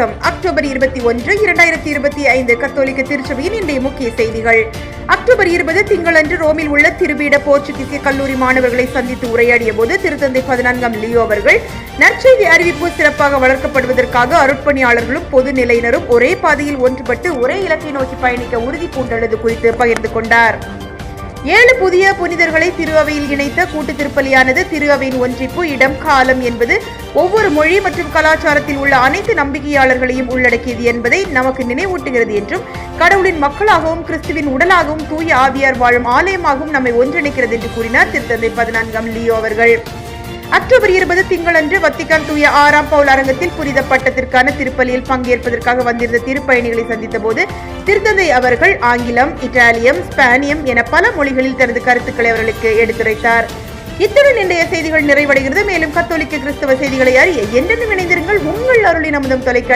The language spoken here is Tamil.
வணக்கம். அக்டோபர் இருபத்தி ஒன்று இரண்டாயிரத்தி இருபத்தி ஐந்து கத்தோலிக்க திருச்சபையின் இன்றைய முக்கிய செய்திகள். அக்டோபர் இருபது திங்களன்று ரோமில் உள்ள திருபீட போர்ச்சுகீசிய கல்லூரி மாணவர்களை சந்தித்து உரையாடிய போது திருத்தந்தை பதினான்காம் லியோ அவர்கள் நற்செய்தி அறிவிப்பு சிறப்பாக வளர்க்கப்படுவதற்காக அருட்பணியாளர்களும் பொது நிலையினரும் ஒரே பாதையில் ஒன்றுபட்டு ஒரே இலக்கை நோக்கி பயணிக்க உறுதி பூண்டுள்ளது குறித்து பகிர்ந்து கொண்டார். ஏழு புதிய புனிதர்களை திரு அவையில் இணைத்த கூட்டு திருப்பலியானது திரு அவையின் ஒன்றிப்பு இடம் காலம் என்பது ஒவ்வொரு மொழி மற்றும் கலாச்சாரத்தில் உள்ள அனைத்து நம்பிக்கையாளர்களையும் உள்ளடக்கியது என்பதை நமக்கு நினைவூட்டுகிறது என்றும் கடவுளின் மக்களாகவும் கிறிஸ்துவின் உடலாகவும் தூய ஆவியார் வாழும் ஆலயமாகவும் நம்மை ஒன்றிணைக்கிறது என்று கூறினார் திருத்தந்தை பதினான்காம் லியோ அவர்கள். அக்டோபர் இருபது திங்களன்று வத்திகான் தூய ஆறாம் பவுல் அரங்கத்தில் புனித பட்டத்திற்கான திருப்பலியில் பங்கேற்பதற்காக வந்திருந்த திருப்பயணிகளை சந்தித்த போது திருத்தந்தை அவர்கள் ஆங்கிலம் இத்தாலியம் ஸ்பானியம் என பல மொழிகளில் தனது கருத்துக்களை அவர்களுக்கு எடுத்துரைத்தார். இத்துடன் இன்றைய செய்திகள் நிறைவடைகிறது. மேலும் கத்தோலிக்க கிறிஸ்தவ செய்திகளை அறிய என்றென்றும் இணைந்திருங்கள். உங்கள் அருளின் அமுதம் தொலைக்க